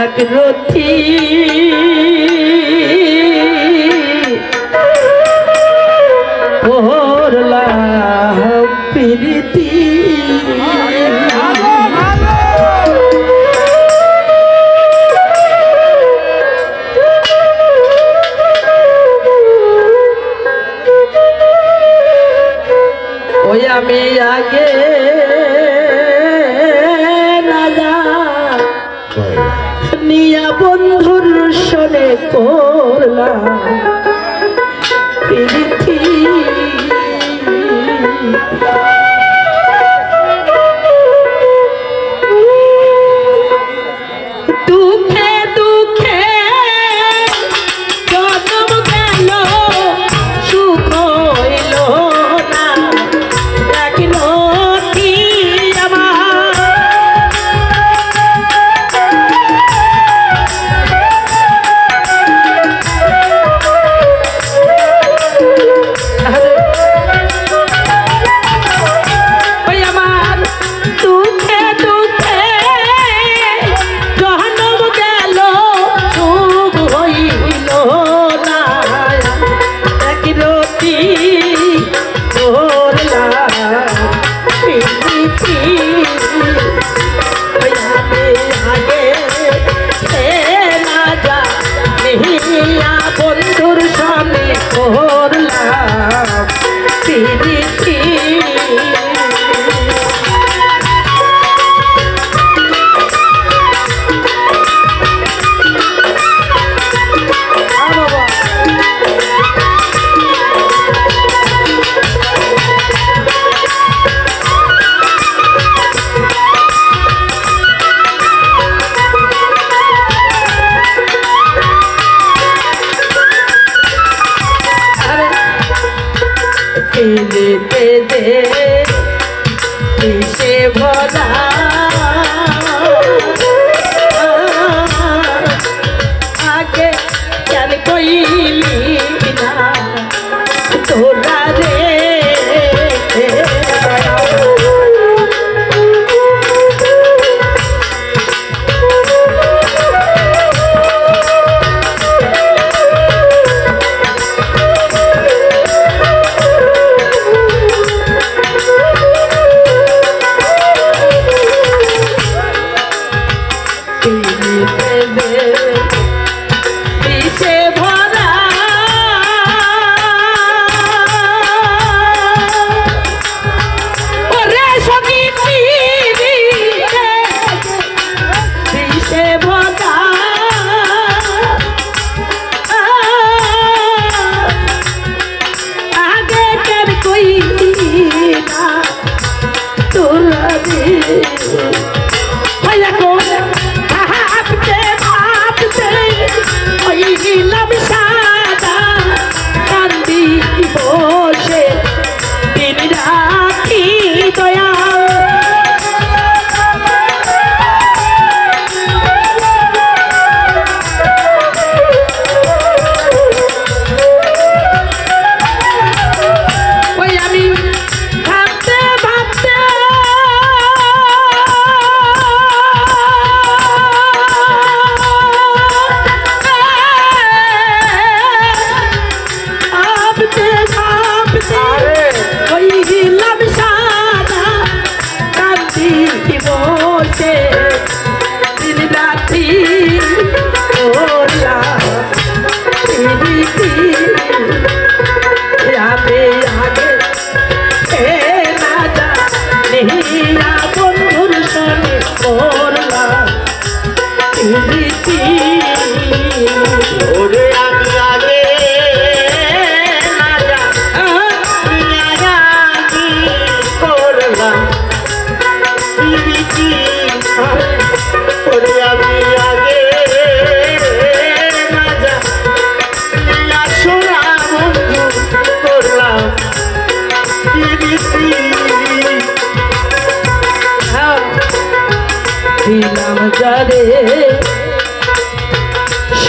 এক রথি। ওহরলা করলাম দে সে ভোলা। আগে কেন কইলি? Ay, la ধরিছি ওরে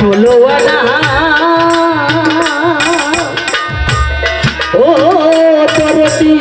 ষোলো আনা। ও তরতি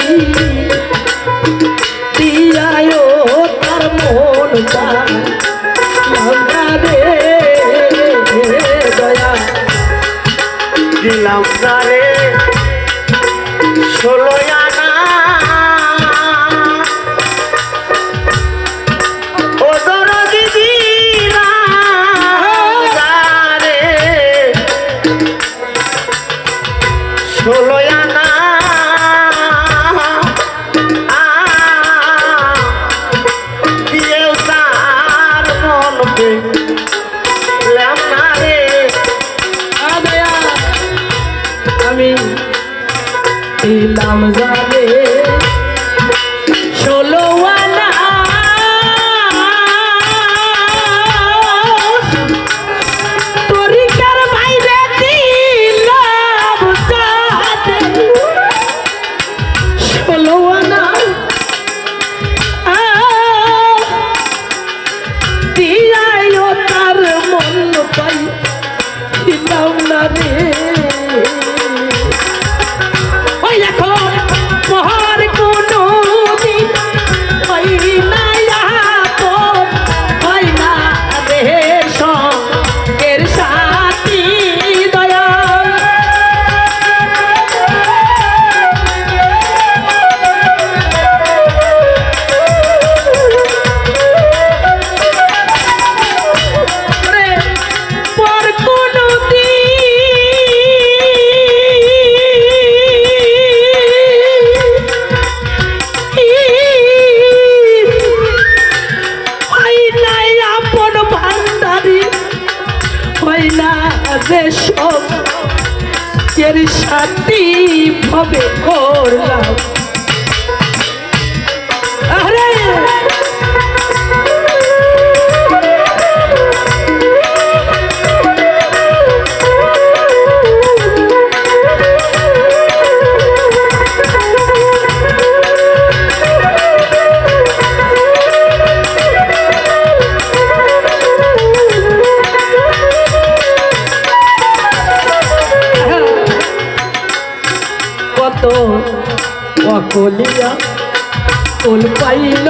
ফুল পাইল।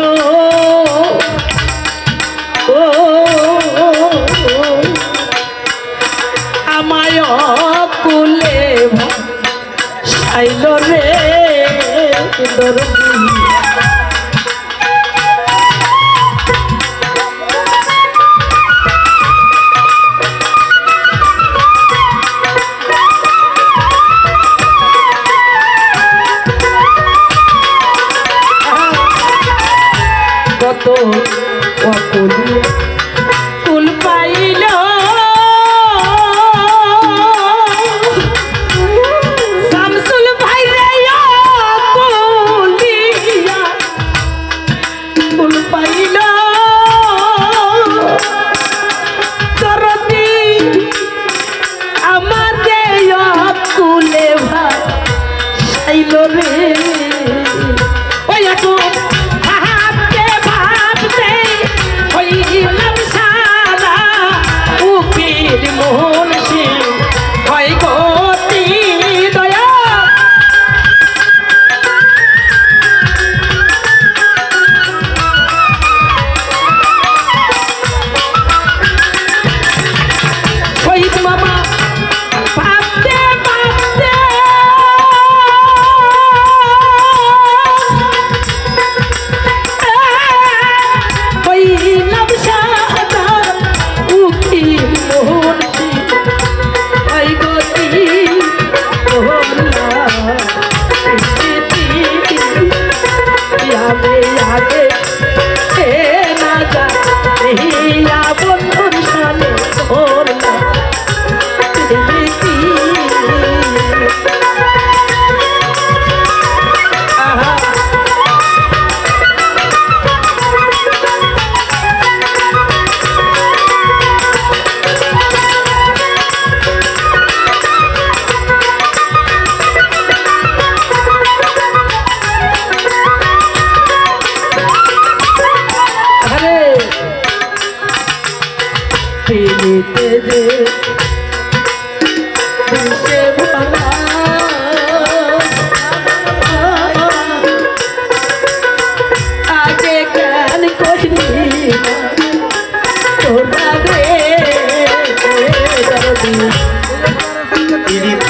ও আমায় কুলে ভাইল রে দরবি কত অপরিয়া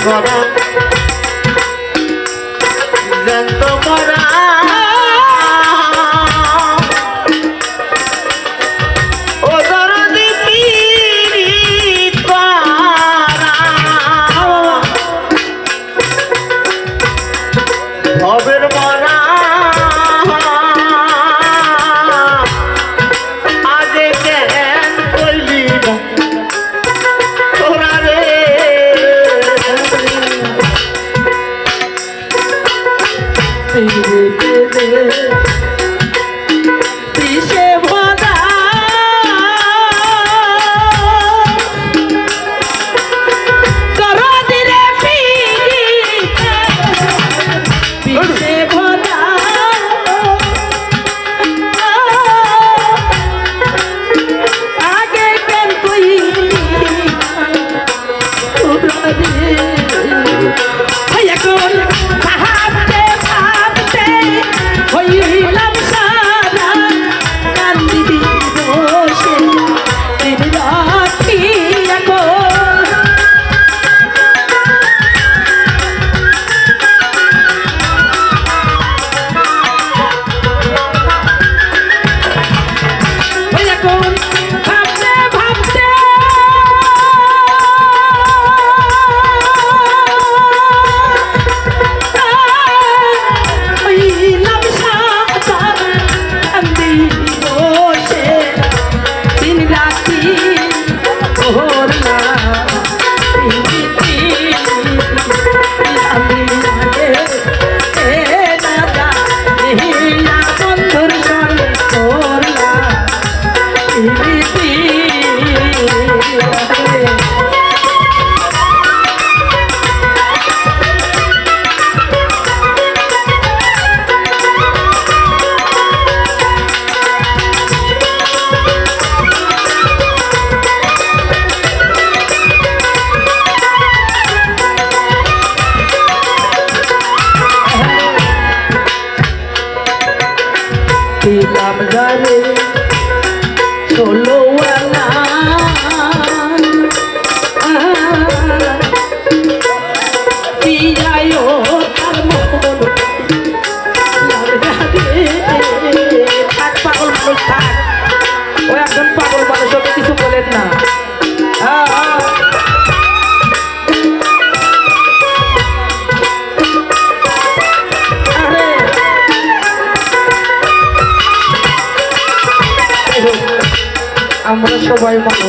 Vamos Hallelujah. 又不好